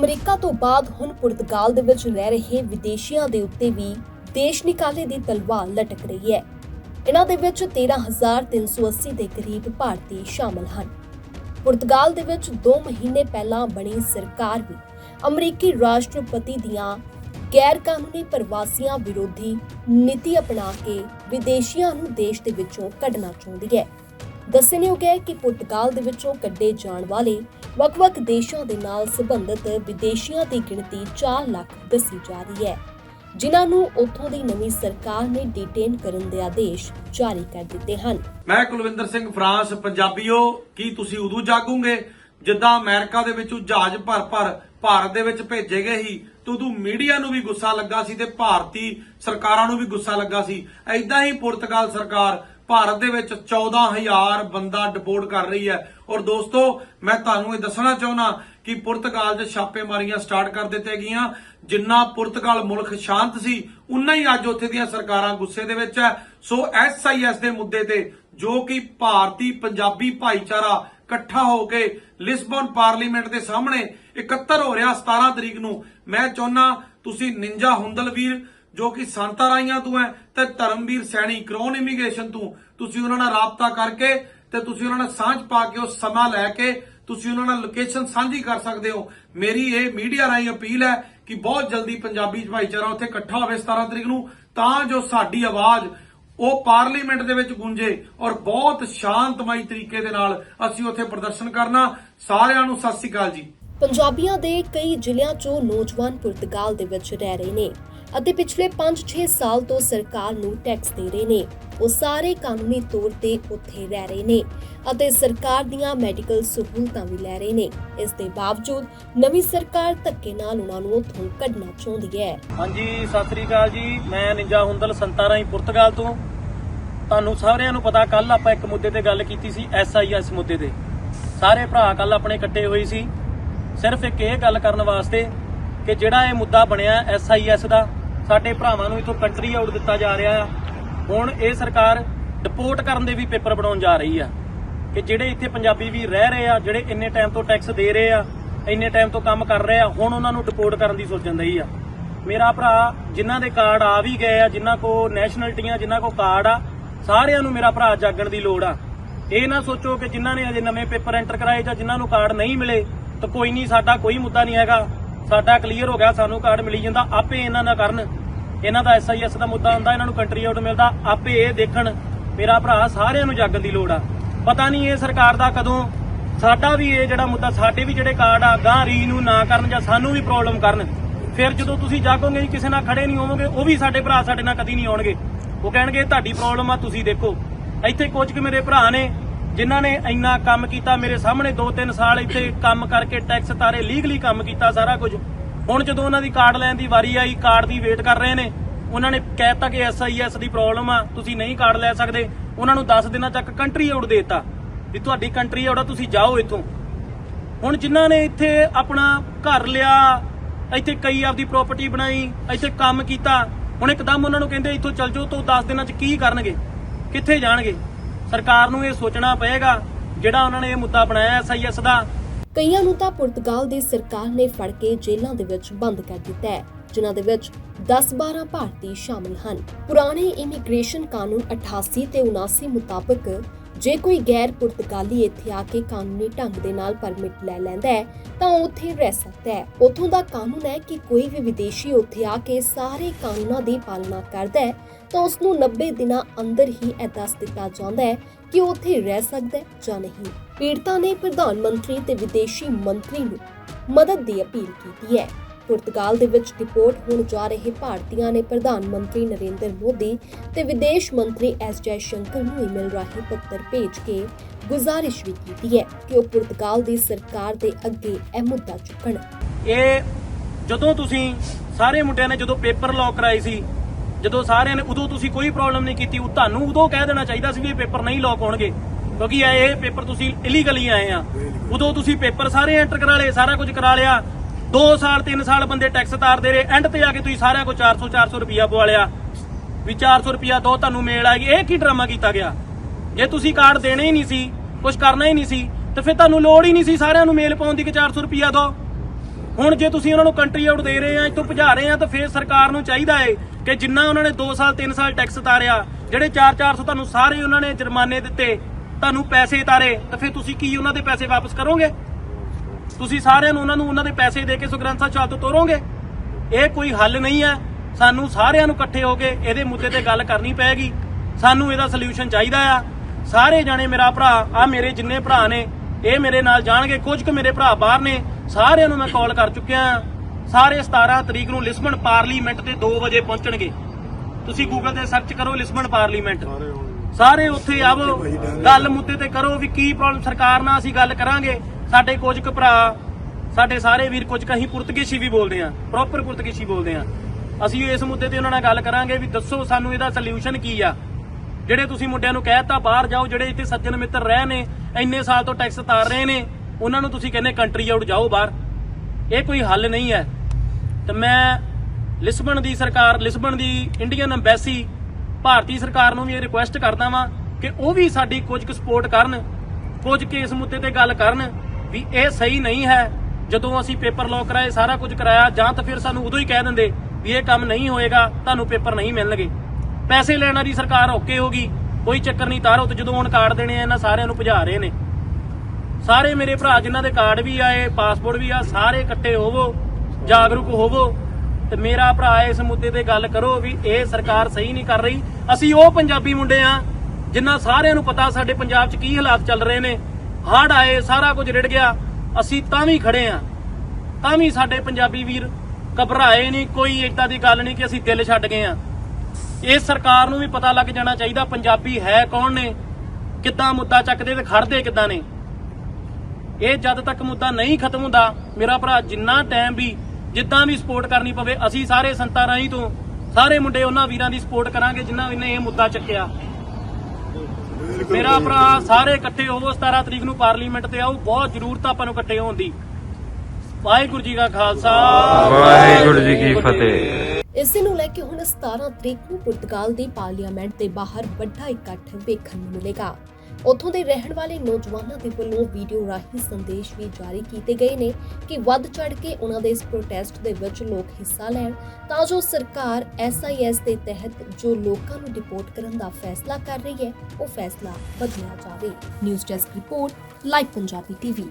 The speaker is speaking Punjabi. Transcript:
ਅਮਰੀਕਾ ਤੋਂ ਬਾਅਦ ਹੁਣ ਪੁਰਤਗਾਲ ਦੇ ਵਿੱਚ ਰਹਿ ਰਹੇ ਵਿਦੇਸ਼ੀਆਂ ਦੇ ਉੱਤੇ ਵੀ ਦੇਸ਼ ਨਿਕਾਲੇ ਦੀ ਤਲਵਾਰ ਲਟਕ ਰਹੀ ਹੈ। ਇਹਨਾਂ ਦੇ ਵਿੱਚ 13380 ਦੇ ਕਰੀਬ ਭਾਰਤੀ ਸ਼ਾਮਲ ਹਨ। ਪੁਰਤਗਾਲ ਦੇ ਵਿੱਚ 2 ਮਹੀਨੇ ਪਹਿਲਾਂ ਬਣੀ ਸਰਕਾਰ ਵੀ ਅਮਰੀਕੀ ਰਾਸ਼ਟਰਪਤੀ ਦੀਆਂ ਗੈਰ ਕਾਨੂੰਨੀ ਪ੍ਰਵਾਸੀਆਂ ਵਿਰੋਧੀ ਨੀਤੀ ਅਪਣਾ ਕੇ ਵਿਦੇਸ਼ੀਆਂ ਨੂੰ ਦੇਸ਼ ਦੇ ਵਿੱਚੋਂ ਕੱਢਣਾ ਚਾਹੁੰਦੀ ਹੈ। ਦੱਸਣਯੋਗ ਹੈ ਕਿ ਪੁਰਤਗਾਲ ਦੇ ਵਿੱਚੋਂ ਕੱਢੇ ਜਾਣ ਵਾਲੇ ਵੱਖ-ਵੱਖ ਦੇਸ਼ਾਂ ਦੇ ਨਾਲ ਸੰਬੰਧਿਤ ਵਿਦੇਸ਼ੀਆਂ ਦੀ ਗਿਣਤੀ 4 ਲੱਖ ਦੱਸੀ ਜਾ ਰਹੀ ਹੈ, ਜਿਨ੍ਹਾਂ ਨੂੰ ਉੱਥੋਂ ਦੀ ਨਵੀਂ ਸਰਕਾਰ ਨੇ ਡਿਟੇਨ ਕਰਨ ਦੇ ਆਦੇਸ਼ ਜਾਰੀ ਕਰ ਦਿੱਤੇ ਹਨ। ਮੈਂ ਕੁਲਵਿੰਦਰ ਸਿੰਘ ਫਰਾਂਸ, ਪੰਜਾਬੀਓ, ਕੀ ਤੁਸੀਂ ਉਦੋਂ ਜਾਗੋਗੇ ਜਿੱਦਾਂ ਅਮਰੀਕਾ ਦੇ ਵਿੱਚੋਂ ਜਹਾਜ਼ ਭਰ ਭਰ ਭਾਰਤ ਦੇ ਵਿੱਚ ਭੇਜੇ ਗਏ ਸੀ, ਤੇ ਮੀਡੀਆ ਨੂੰ ਵੀ ਗੁੱਸਾ ਲੱਗਾ ਸੀ ਤੇ ਭਾਰਤੀ ਸਰਕਾਰਾਂ ਨੂੰ ਵੀ ਗੁੱਸਾ ਲੱਗਾ ਸੀ? ਐਦਾਂ ਹੀ ਪੁਰਤਗਾਲ ਸਰਕਾਰ ਭਾਰਤ ਦੇ ਵਿੱਚ 14000 ਬੰਦਾ ਡਿਪੋਰਟ ਕਰ ਰਹੀ ਹੈ। ਔਰ ਦੋਸਤੋ, ਮੈਂ ਤੁਹਾਨੂੰ ਇਹ ਦੱਸਣਾ ਚਾਹੁੰਦਾ ਕਿ ਪੁਰਤਗਾਲ 'ਚ ਛਾਪੇਮਾਰੀਆਂ ਸਟਾਰਟ ਕਰ ਦਿੱਤੇ ਗਈਆਂ। ਜਿੰਨਾ ਪੁਰਤਗਾਲ ਮੁਲਕ ਸ਼ਾਂਤ ਸੀ, ਉਨਾ ਹੀ ਅੱਜ ਉੱਥੇ ਦੀਆਂ ਸਰਕਾਰਾਂ ਗੁੱਸੇ ਦੇ ਵਿੱਚ ਹੈ। ਸੋ ਐਸਆਈਐਸ ਦੇ ਮੁੱਦੇ ਤੇ ਜੋ ਕਿ ਭਾਰਤੀ ਪੰਜਾਬੀ ਭਾਈਚਾਰਾ ਇਕੱਠਾ ਹੋ ਕੇ ਲਿਸਬਨ ਪਾਰਲੀਮੈਂਟ ਦੇ ਸਾਹਮਣੇ 71 ਹੋ ਰਿਹਾ 17 ਤਰੀਕ ਨੂੰ। ਮੈਂ ਚਾਹੁੰਨਾ ਤੁਸੀਂ ਨਿੰਜਾ ਹੁੰਦਲਵੀਰ ਜੋ ਕਿ ਸੰਤਾ ਰਾਈਆਂ ਤੋਂ ਹੈ ਤੇ ਧਰਮਵੀਰ ਸੈਣੀ ਕ੍ਰੋਨ ਇਮੀਗ੍ਰੇਸ਼ਨ ਤੋਂ। ਤੁਸੀਂ ਉਹਨਾਂ ਨਾਲ ਰਾਬਤਾ ਕਰਕੇ ਤੇ ਤੁਸੀਂ ਉਹਨਾਂ ਨਾਲ ਸਾਂਝ ਪਾ ਕੇ ਉਹ ਸਮਾਂ ਲੈ ਕੇ ਤੁਸੀਂ ਉਹਨਾਂ ਨਾਲ ਲੋਕੇਸ਼ਨ ਸਾਂਝੀ ਕਰ ਸਕਦੇ ਹੋ। ਮੇਰੀ ਇਹ ਮੀਡੀਆ ਰਾਹੀਂ ਅਪੀਲ ਹੈ ਕਿ ਬਹੁਤ ਜਲਦੀ ਪੰਜਾਬੀ ਭਾਈਚਾਰਾ ਉੱਥੇ ਇਕੱਠਾ ਹੋਵੇ 17 ਤਰੀਕ ਨੂੰ, ਤਾਂ ਜੋ ਸਾਡੀ ਆਵਾਜ਼ ਉਹ ਪਾਰਲੀਮੈਂਟ ਦੇ ਵਿੱਚ ਗੂੰਜੇ ਔਰ ਬਹੁਤ ਸ਼ਾਂਤਮਈ ਤਰੀਕੇ ਦੇ ਨਾਲ ਅਸੀਂ ਉੱਥੇ ਪ੍ਰਦਰਸ਼ਨ ਕਰਨਾ। ਸਾਰਿਆਂ ਨੂੰ ਸਤਿ ਸ੍ਰੀ ਅਕਾਲ ਜੀ। ਪੰਜਾਬੀਆਂ ਦੇ ਕਈ ਜ਼ਿਲ੍ਹਿਆਂ 'ਚੋਂ ਨੌਜਵਾਨ ਪੁਰਤਗਾਲ ਦੇ ਵਿੱਚ ਰਹਿ ਰਹੇ ਨੇ। ਅਤੇ ਪਿਛਲੇ 5-6 ਸਾਲ ਤੋਂ ਸਰਕਾਰ ਨੂੰ ਟੈਕਸ ਦੇ ਰਹੇ ਨੇ। ਉਹ ਸਾਰੇ ਕਾਨੂੰਨੀ ਤੌਰ ਤੇ ਉੱਥੇ ਰਹਿ ਰਹੇ ਨੇ ਅਤੇ ਸਰਕਾਰ ਦੀਆਂ ਮੈਡੀਕਲ ਸਹੂਲਤਾਂ ਵੀ ਲੈ ਰਹੇ ਨੇ। ਇਸ ਦੇ ਬਾਵਜੂਦ ਨਵੀਂ ਸਰਕਾਰ ਧੱਕੇ ਨਾਲ ਉਹਨਾਂ ਨੂੰ ਉੱਥੋਂ ਕੱਢਣਾ ਚਾਹੁੰਦੀ ਹੈ। ਹਾਂਜੀ, ਸਤਿ ਸ੍ਰੀ ਅਕਾਲ ਜੀ। ਮੈਂ ਨਿੰਜਾ ਹੁੰਦਲ ਸੰਤਾਰਾਈ ਪੁਰਤਗਾਲ ਤੋਂ। ਤੁਹਾਨੂੰ ਸਾਰਿਆਂ ਨੂੰ ਪਤਾ ਕੱਲ ਆਪਾਂ ਇੱਕ ਮੁੱਦੇ ਤੇ ਗੱਲ ਕੀਤੀ ਸੀ ਐਸਆਈਐਸ ਮੁੱਦੇ ਤੇ। ਸਾਰੇ ਭਰਾ ਕੱਲ ਆਪਣੇ ਇਕੱਠੇ ਹੋਏ ਸੀ। ਸਿਰਫ ਇੱਕ ਇਹ ਗੱਲ ਕਰਨ ਵਾਸਤੇ ਕਿ ਜਿਹੜਾ ਇਹ ਮੁੱਦਾ ਬਣਿਆ ਐਸਆਈਐਸ ਦਾ ਸਾਡੇ ਭਰਾਵਾਂ ਨੂੰ ਇਥੋਂ ਕੰਟਰੀ ਆਊਟ ਦਿੱਤਾ ਜਾ ਰਿਹਾ ਆ। ਹੁਣ ਇਹ ਸਰਕਾਰ ਡਿਪੋਰਟ ਕਰਨ ਦੇ ਵੀ ਪੇਪਰ ਬਣਾਉਣ ਜਾ ਰਹੀ ਆ ਕਿ ਜਿਹੜੇ ਇੱਥੇ ਪੰਜਾਬੀ ਵੀ ਰਹਿ ਰਹੇ ਆ, ਜਿਹੜੇ ਇੰਨੇ ਟਾਈਮ ਤੋਂ ਟੈਕਸ ਦੇ ਰਹੇ ਆ, ਇੰਨੇ ਟਾਈਮ ਤੋਂ ਕੰਮ ਕਰ ਰਹੇ ਆ, ਹੁਣ ਉਹਨਾਂ ਨੂੰ ਡਿਪੋਰਟ ਕਰਨ ਦੀ ਸੋਚਣ ਦਈ ਆ। ਮੇਰਾ ਭਰਾ ਜਿਨ੍ਹਾਂ ਦੇ ਕਾਰਡ ਆ ਵੀ ਗਏ ਆ, ਜਿਨ੍ਹਾਂ ਕੋ ਨੈਸ਼ਨਲਟੀਆਂ ਜਿਨ੍ਹਾਂ ਕੋ ਕਾਰਡ ਆ, ਸਾਰਿਆਂ ਨੂੰ ਮੇਰਾ ਭਰਾ ਜਾਗਣ ਦੀ ਲੋੜ ਆ। ਇਹ ਨਾ ਸੋਚੋ ਕਿ ਜਿਨ੍ਹਾਂ ਨੇ ਅਜੇ ਨਵੇਂ ਪੇਪਰ ਐਂਟਰ ਕਰਾਏ ਜਾਂ ਜਿਨ੍ਹਾਂ ਨੂੰ ਕਾਰਡ ਨਹੀਂ ਮਿਲੇ, ਤਾਂ ਕੋਈ ਨਹੀਂ, ਸਾਡਾ ਕੋਈ ਮੁੱਦਾ ਨਹੀਂ ਹੈਗਾ। ਸਾਡਾ ਕਲੀਅਰ ਹੋ ਗਿਆ, ਸਾਨੂੰ ਕਾਰਡ ਮਿਲੀ ਜਾਂਦਾ, ਆਪੇ ਇਹਨਾਂ ਨਾ ਕਰਨ। ਇਹਨਾਂ ਦਾ ਐਸਆਈਐਸ ਦਾ ਮੁੱਦਾ ਹੁੰਦਾ, ਇਹਨਾਂ ਨੂੰ ਕੰਟਰੀ ਆਊਟ ਮਿਲਦਾ, ਆਪੇ ਇਹ ਦੇਖਣ। ਮੇਰਾ ਭਰਾ, ਸਾਰਿਆਂ ਨੂੰ ਜਾਗਣ ਦੀ ਲੋੜ ਆ। ਪਤਾ ਨਹੀਂ ਇਹ ਸਰਕਾਰ ਦਾ ਕਦੋਂ, ਸਾਡਾ ਵੀ ਇਹ ਜਿਹੜਾ ਮੁੱਦਾ, ਸਾਡੇ ਵੀ ਜਿਹੜੇ ਕਾਰਡ ਆ ਗਾਂ ਰੀਨਿਊ ਨਾ ਕਰਨ ਜਾਂ ਸਾਨੂੰ ਵੀ ਪ੍ਰੋਬਲਮ ਕਰਨ। ਫਿਰ ਜਦੋਂ ਤੁਸੀਂ ਜਾਗੋਗੇ ਕਿਸੇ ਨਾਲ ਖੜੇ ਨਹੀਂ ਹੋਵੋਗੇ, ਉਹ ਵੀ ਸਾਡੇ ਭਰਾ ਸਾਡੇ ਨਾਲ ਕਦੀ ਨਹੀਂ ਆਉਣਗੇ। ਉਹ ਕਹਿਣਗੇ ਤੁਹਾਡੀ ਪ੍ਰੋਬਲਮ ਆ, ਤੁਸੀਂ ਦੇਖੋ। ਇੱਥੇ ਕੁਝ ਕੁ ਮੇਰੇ ਭਰਾ ਨੇ ਜਿਨ੍ਹਾਂ ਨੇ ਇੰਨਾ ਕੰਮ ਕੀਤਾ, ਮੇਰੇ ਸਾਹਮਣੇ 2-3 ਸਾਲ ਇੱਥੇ ਕੰਮ ਕਰਕੇ ਟੈਕਸ ਤਾਰੇ ਲੀਗਲੀ ਕੰਮ ਕੀਤਾ ਸਾਰਾ ਕੁਝ। ਹੁਣ ਜਦੋਂ ਉਹਨਾਂ ਦੀ ਕਾਰਡ ਲੈਣ ਦੀ ਵਾਰੀ ਆਈ ਕਾਰਡ ਦੀ ਵੇਟ ਕਰ ਰਹੇ ਨੇ, ਉਹਨਾਂ ਨੇ ਕਹਿਤਾ ਕਿ ਐਸਆਈਐਸ ਦੀ ਪ੍ਰੋਬਲਮ ਆ, ਤੁਸੀਂ ਨਹੀਂ ਕਾਰਡ ਲੈ ਸਕਦੇ। ਉਹਨਾਂ ਨੂੰ 10 ਦਿਨਾਂ ਤੱਕ ਕੰਟਰੀ ਆਊਟ ਦੇਤਾ ਵੀ ਤੁਹਾਡੀ ਕੰਟਰੀ ਆਊਟ ਆ, ਤੁਸੀਂ ਜਾਓ ਇੱਥੋਂ। ਹੁਣ ਜਿਨ੍ਹਾਂ ਨੇ ਇੱਥੇ ਆਪਣਾ ਘਰ ਲਿਆ, ਇੱਥੇ ਕਈ ਆਪਦੀ ਪ੍ਰਾਪਰਟੀ ਬਣਾਈ, ਇੱਥੇ ਕੰਮ ਕੀਤਾ, ਹੁਣ ਇੱਕਦਮ ਉਹਨਾਂ ਨੂੰ ਕਹਿੰਦੇ, ਇੱਥੋਂ ਚੱਲ ਜਾਓ, ਤੋਂ 10 ਦਿਨਾਂ 'ਚ ਕੀ ਕਰਨਗੇ? ਕਿੱਥੇ ਜਾਣਗੇ? ਸਰਕਾਰ ਨੂੰ ਇਹ ਸੋਚਣਾ ਪਏਗਾ, ਜਿਹੜਾ ਉਹਨਾਂ ਨੇ ਇਹ ਮੁੱਦਾ ਬਣਾਇਆ ਐਸਆਈਐਸ ਦਾ। ਕਈਆਂ ਨੂੰ ਤਾਂ ਪੁਰਤਗਾਲ ਦੀ ਸਰਕਾਰ ਨੇ ਫੜ ਕੇ ਜੇਲ੍ਹਾਂ ਦੇ ਵਿੱਚ ਬੰਦ ਕਰ ਦਿੱਤਾ ਹੈ, ਜਿਨ੍ਹਾਂ ਦੇ ਵਿੱਚ 10-12 ਭਾਰਤੀ ਸ਼ਾਮਲ ਹਨ। ਪੁਰਾਣੇ ਇਮੀਗ੍ਰੇਸ਼ਨ ਕਾਨੂੰਨ 88 ਤੇ 79 ਮੁਤਾਬਕ ਜੇ ਕੋਈ ਗੈਰ ਪੁਰਤਗਾਲੀ ਇੱਥੇ ਆ ਕੇ ਕਾਨੂੰਨੀ ਢੰਗ ਦੇ ਨਾਲ ਪਰਮਿਟ ਲੈ ਲੈਂਦਾ ਹੈ, ਤਾਂ ਉੱਥੇ ਰਹਿ ਸਕਦਾ ਹੈ। ਉਥੋਂ ਦਾ ਕਾਨੂੰਨ ਹੈ ਕਿ ਕੋਈ ਵੀ ਵਿਦੇਸ਼ੀ ਉੱਥੇ ਆ ਕੇ ਸਾਰੇ ਕਾਨੂੰਨਾਂ ਦੀ ਪਾਲਣਾ ਕਰਦਾ ਹੈ, ਤਾਂ ਉਸ ਨੂੰ 90 ਦਿਨਾਂ ਅੰਦਰ ਹੀ ਇਹ ਦੱਸ ਦਿੱਤਾ ਜਾਂਦਾ ਹੈ ਕਿ ਉਹ ਉੱਥੇ ਰਹਿ ਸਕਦਾ ਹੈ ਜਾਂ ਨਹੀਂ। ਪੀੜਤਾਂ ਨੇ ਪ੍ਰਧਾਨ ਮੰਤਰੀ ਤੇ ਵਿਦੇਸ਼ੀ ਮੰਤਰੀ ਨੂੰ ਮਦਦ ਦੀ ਅਪੀਲ ਕੀਤੀ ਹੈ। ਪੁਰਤਗਾਲ ਦੇ ਵਿੱਚ ਰਿਪੋਰਟ ਹੋਣ ਜਾ ਰਹੇ ਭਾਰਤੀਆਂ ਨੇ ਪ੍ਰਧਾਨ ਮੰਤਰੀ ਨਰਿੰਦਰ ਮੋਦੀ ਤੇ ਵਿਦੇਸ਼ ਮੰਤਰੀ ਐਸ ਜੈ ਸ਼ੰਕਰ ਨੂੰ ਈਮੇਲ ਰਾਹੀਂ ਪੱਤਰ ਭੇਜ ਕੇ ਗੁਜ਼ਾਰਿਸ਼ ਵੀ ਕੀਤੀ ਹੈ ਕਿ ਉਹ ਪੁਰਤਗਾਲ ਦੀ ਸਰਕਾਰ ਦੇ ਅੱਗੇ ਇਹ ਮੁੱਦਾ ਚੁੱਕਣ। ਇਹ ਜਦੋਂ ਤੁਸੀਂ ਸਾਰੇ ਮੁੰਡਿਆਂ ਨੇ ਜਦੋਂ ਪੇਪਰ ਲੌਕ ਕਰਾਏ ਸੀ ਜਦੋਂ ਸਾਰਿਆਂ ਨੇ ਉਦੋਂ ਤੁਸੀਂ ਕੋਈ ਪ੍ਰੋਬਲਮ ਨਹੀਂ ਕੀਤੀ ਉਹ ਤੁਹਾਨੂੰ ਉਦੋਂ ਕਹਿ ਦੇਣਾ ਚਾਹੀਦਾ ਸੀ ਵੀ ਇਹ ਪੇਪਰ ਨਹੀਂ ਲੌਕ ਹੋਣਗੇ ਕਿਉਂਕਿ ਇਹ ਇਹ ਪੇਪਰ ਤੁਸੀਂ ਇਲੀਗਲੀ ਆਏ ਆ। ਉਦੋਂ ਤੁਸੀਂ ਪੇਪਰ ਸਾਰੇ ਐਂਟਰ ਕਰਾ ਲਏ ਸਾਰਾ ਕੁਝ ਕਰਾ ਲਿਆ 2 ਸਾਲ 3 ਸਾਲ ਬੰਦੇ ਟੈਕਸ ਤਾਰਦੇ ਰਹੇ ਐਂਡ ਤੇ ਆ ਕੇ ਤੁਸੀਂ ਸਾਰਿਆਂ ਕੋ 400 400 ਰੁਪਿਆ ਪਵਾ ਲਿਆ। ਵੀ 400 ਰੁਪਿਆ ਦੋ ਤੁਹਾਨੂੰ ਮੇਲ ਆਏਗੀ। ਇਹ ਕੀ ਡਰਾਮਾ ਕੀਤਾ ਗਿਆ? ਜੇ ਤੁਸੀਂ ਕਾਰਡ ਦੇਣੇ ਹੀ ਨਹੀਂ ਸੀ ਕੁਝ ਕਰਨਾ ਹੀ ਨਹੀਂ ਸੀ, ਤੇ ਫਿਰ ਤੁਹਾਨੂੰ ਲੋੜ ਹੀ ਨਹੀਂ ਸੀ ਸਾਰਿਆਂ ਨੂੰ ਮੇਲ ਪਾਉਣ ਦੀ ਕਿ 400 ਰੁਪਿਆ ਦੋ। ਹੁਣ ਜੇ ਤੁਸੀਂ ਉਹਨਾਂ ਨੂੰ ਕੰਟਰੀ ਆਊਟ ਦੇ ਰਹੇ ਆ, ਇੱਥੋਂ ਭਜਾ ਰਹੇ ਆ, ਤਾਂ ਫਿਰ ਸਰਕਾਰ ਨੂੰ ਚਾਹੀਦਾ ਏ ਕਿ ਜਿੰਨਾ ਉਹਨਾਂ ਨੇ 2 ਸਾਲ 3 ਸਾਲ ਟੈਕਸ ਤਾਰਿਆ ਜਿਹੜੇ 4-400 ਤੁਹਾਨੂੰ ਸਾਰੇ ਉਹਨਾਂ ਨੇ ਜੁਰਮਾਨੇ ਦਿੱਤੇ, ਤੁਹਾਨੂੰ ਪੈਸੇ ਤਾਰੇ ਤਾਂ ਫੇਰ ਤੁਸੀਂ ਕੀ ਉਹਨਾਂ ਦੇ ਪੈਸੇ ਵਾਪਸ ਕਰੋਗੇ? ਤੁਸੀਂ ਸਾਰਿਆਂ ਨੂੰ ਉਹਨਾਂ ਨੂੰ ਉਹਨਾਂ ਦੇ ਪੈਸੇ ਦੇ ਕੇ ਸੁਗਰੰਥ ਸਾਹਿਬ ਚਾਲ ਤੋਂ ਤੋਰੋਗੇ। ਇਹ ਕੋਈ ਹੱਲ ਨਹੀਂ ਹੈ। ਸਾਨੂੰ ਸਾਰਿਆਂ ਨੂੰ ਇਕੱਠੇ ਹੋ ਕੇ ਇਹਦੇ ਮੁੱਦੇ ਤੇ ਗੱਲ ਕਰਨੀ ਪਏਗੀ। ਸਾਨੂੰ ਇਹਦਾ ਸੋਲੂਸ਼ਨ ਚਾਹੀਦਾ ਆ। ਸਾਰੇ ਜਾਣੇ ਮੇਰਾ ਭਰਾ ਆ ਮੇਰੇ ਜਿੰਨੇ ਭਰਾ ਨੇ ਇਹ ਮੇਰੇ ਨਾਲ ਜਾਣਗੇ ਕੁਝ ਕੁ ਮੇਰੇ ਭਰਾ ਬਾਹਰ ਨੇ ਸਾਰਿਆਂ ਨੂੰ ਮੈਂ ਕਾਲ ਕਰ ਚੁੱਕਿਆ ਸਾਰੇ 17 ਤਰੀਕ ਨੂੰ ਲਿਸਬਨ ਪਾਰਲੀਮੈਂਟ ਤੇ 2 ਵਜੇ ਪਹੁੰਚਣਗੇ। ਤੁਸੀਂ ਗੂਗਲ ਤੇ ਸਰਚ ਕਰੋ ਲਿਸਬਨ ਪਾਰਲੀਮੈਂਟ ਸਾਰੇ ਉੱਥੇ ਆਵੋ ਗੱਲ ਮੁੱਦੇ ਤੇ ਕਰੋ ਵੀ ਕੀ ਪ੍ਰੋਬਲਮ ਸਰਕਾਰ ਨਾਲ ਅਸੀਂ ਗੱਲ ਕਰਾਂਗੇ। ਸਾਡੇ ਕੁਝ ਕੁ ਭਰਾ, ਸਾਡੇ ਸਾਰੇ ਵੀਰ ਕੁਝ ਕਹੀਂ ਪੁਰਤਗੀਜ਼ੀ ਵੀ ਬੋਲਦੇ ਆ ਪ੍ਰੋਪਰ ਪੁਰਤਗੀਜ਼ੀ ਬੋਲਦੇ ਆ ਅਸੀਂ ਇਸ ਮੁੱਦੇ ਤੇ ਉਹਨਾਂ ਨਾਲ ਗੱਲ ਕਰਾਂਗੇ ਵੀ ਦੱਸੋ ਸਾਨੂੰ ਇਹਦਾ ਸੋਲੂਸ਼ਨ ਕੀ ਆ। ਜਿਹੜੇ ਤੁਸੀਂ ਮੁੰਡਿਆਂ ਨੂੰ ਕਹਿਤਾ ਬਾਹਰ ਜਾਓ, ਜਿਹੜੇ ਇੱਥੇ ਸੱਜਣ ਮਿੱਤਰ ਰਹੇ ਨੇ, ਇੰਨੇ ਸਾਲ ਤੋਂ ਟੈਕਸ ਤਾਰ ਰਹੇ ਨੇ, ਉਹਨਾਂ ਨੂੰ ਤੁਸੀਂ ਕਹਿੰਦੇ ਕੰਟਰੀ ਆਊਟ ਜਾਓ ਬਾਹਰ। ਇਹ ਕੋਈ ਹੱਲ ਨਹੀਂ ਹੈ। ਤੇ ਮੈਂ ਲਿਸਬਨ ਦੀ ਸਰਕਾਰ, ਲਿਸਬਨ ਦੀ ਇੰਡੀਅਨ ਐਮਬੈਸੀ ਭਾਰਤੀ ਸਰਕਾਰ ਨੂੰ ਵੀ ਇਹ ਰਿਕੁਐਸਟ ਕਰਦਾ ਵਾਂ ਕਿ ਉਹ ਵੀ ਸਾਡੀ ਕੁਝ ਕੁ ਸਪੋਰਟ ਕਰਨ, ਕੁਝ ਕੇ ਇਸ ਮੁੱਦੇ ਤੇ ਗੱਲ ਕਰਨ। ਵੀ ਇਹ ਸਹੀ ਨਹੀਂ ਹੈ। ਜਦੋਂ ਅਸੀਂ ਪੇਪਰ ਲਾਕ ਕਰਾਏ, ਸਾਰਾ ਕੁਝ ਕਰਾਇਆ, ਜਾਂ ਤਾਂ ਫਿਰ ਸਾਨੂੰ ਉਦੋਂ ਹੀ ਕਹਿ ਦਿੰਦੇ ਵੀ ਇਹ ਕੰਮ ਨਹੀਂ ਹੋਏਗਾ, ਤੁਹਾਨੂੰ ਪੇਪਰ ਨਹੀਂ ਮਿਲਣਗੇ। ਪੈਸੇ ਲੈਣ ਵਾਲੀ ਸਰਕਾਰ ਓਕੇ ਹੋਗੀ ਕੋਈ ਚੱਕਰ ਨਹੀਂ, ਤਾਰੋ ਤੇ ਜਦੋਂ ਹੁਣ ਕਾਰਡ ਦੇਣੇ ਆ, ਇਹਨਾਂ ਸਾਰਿਆਂ ਨੂੰ ਭਜਾ ਰਹੇ ਨੇ। ਸਾਰੇ ਮੇਰੇ ਭਰਾ ਜਿਨ੍ਹਾਂ ਦੇ ਕਾਰਡ ਵੀ ਆਏ, ਪਾਸਪੋਰਟ ਵੀ ਆ, ਸਾਰੇ ਇਕੱਠੇ ਹੋਵੋ, ਜਾਗਰੂਕ ਹੋਵੋ, ਤੇ ਮੇਰਾ ਭਰਾ ਇਸ ਮੁੱਦੇ ਤੇ ਗੱਲ ਕਰੋ ਵੀ ਇਹ ਸਰਕਾਰ ਸਹੀ ਨਹੀਂ ਕਰ ਰਹੀ। ਅਸੀਂ ਉਹ ਪੰਜਾਬੀ ਮੁੰਡੇ ਆ, ਜਿਨ੍ਹਾਂ ਸਾਰਿਆਂ ਨੂੰ ਪਤਾ ਸਾਡੇ ਪੰਜਾਬ 'ਚ ਕੀ ਹਾਲਾਤ ਚੱਲ ਰਹੇ ਨੇ। ਹੜ ਆਏ, ਸਾਰਾ ਕੁਝ ਰਿੜ ਗਿਆ। ਅਸੀਂ ਤਾਂ ਵੀ ਖੜੇ ਆ। ਤਾਂ ਵੀ ਸਾਡੇ ਪੰਜਾਬੀ ਵੀਰ ਘਬਰਾਏ ਨਹੀਂ, ਕੋਈ ਏਦਾਂ ਦੀ ਗੱਲ ਨਹੀਂ ਕਿ ਅਸੀਂ ਦਿਲ ਛੱਡ ਗਏ ਆ। ਇਹ ਸਰਕਾਰ ਨੂੰ ਵੀ ਪਤਾ ਲੱਗ ਜਾਣਾ ਚਾਹੀਦਾ, ਪੰਜਾਬੀ ਹੈ ਕੌਣ ਨੇ, ਕਿੱਦਾਂ ਮੁੱਦਾ ਚੱਕਦੇ ਤੇ ਖੜਦੇ ਕਿੱਦਾਂ ਨੇ। ਇਹ ਜਦ ਤੱਕ ਮੁੱਦਾ ਨਹੀਂ ਖਤਮ ਹੁੰਦਾ, ਮੇਰਾ ਭਰਾ ਜਿੰਨਾ ਟਾਈਮ ਵੀ ਜਿੱਦਾਂ ਵੀ ਸਪੋਰਟ ਕਰਨੀ ਪਵੇ, ਅਸੀਂ ਸਾਰੇ ਸੰਤਾਂ ਰਾਹੀਂ ਤੋਂ ਸਾਰੇ ਮੁੰਡੇ ਉਹਨਾਂ ਵੀਰਾਂ ਦੀ ਸਪੋਰਟ ਕਰਾਂਗੇ ਜਿਨ੍ਹਾਂ ਨੇ ਇਹ ਮੁੱਦਾ ਚੱਕਿਆ। ਮੇਰਾ ਭਰਾ ਸਾਰੇ ਇਕੱਠੇ ਹੋਵੋ 17 ਤਰੀਕ ਨੂੰ ਪਾਰਲੀਮੈਂਟ ਤੇ ਆਓ। ਬਹੁਤ ਜ਼ਰੂਰਤ ਆਪਾਂ ਨੂੰ ਇਕੱਠੇ ਹੋਣ ਦੀ। ਵਾਹਿਗੁਰੂ ਜੀ ਕਾ ਖਾਲਸਾ। ਵਾਹਿਗੁਰੂ ਜੀ ਕੀ ਫਤਿਹ। ਇਸੇ ਨੂੰ ਲੈ ਕੇ ਹੁਣ 17 ਤਰੀਕ ਨੂੰ ਪੁਰਤਗਾਲ ਦੇ ਪਾਰਲੀਮੈਂਟ ਦੇ ਬਾਹਰ ਵੱਡਾ ਇਕੱਠ ਵੇਖਣ ਨੂੰ ਮਿਲੇਗਾ। ਉੱਥੋਂ ਦੇ ਰਹਿਣ ਵਾਲੇ ਨੌਜਵਾਨਾਂ ਦੇ ਵੱਲੋਂ ਵੀਡੀਓ ਰਾਹੀਂ ਸੰਦੇਸ਼ ਵੀ ਜਾਰੀ ਕੀਤੇ ਗਏ ਨੇ ਕਿ ਵੱਧ ਚੜ ਕੇ ਉਹਨਾਂ ਦੇ ਇਸ ਪ੍ਰੋਟੈਸਟ ਦੇ ਵਿੱਚ ਲੋਕ ਹਿੱਸਾ ਲੈਣ, ਤਾਂ ਜੋ ਸਰਕਾਰ ਐਸਆਈਐਸ ਦੇ ਤਹਿਤ ਜੋ ਲੋਕਾਂ ਨੂੰ ਡਿਪੋਰਟ ਕਰਨ ਦਾ ਫੈਸਲਾ ਕਰ ਰਹੀ ਹੈ, ਉਹ ਫੈਸਲਾ ਬਦਲਿਆ ਜਾਵੇ। News desk report live Punjabi TV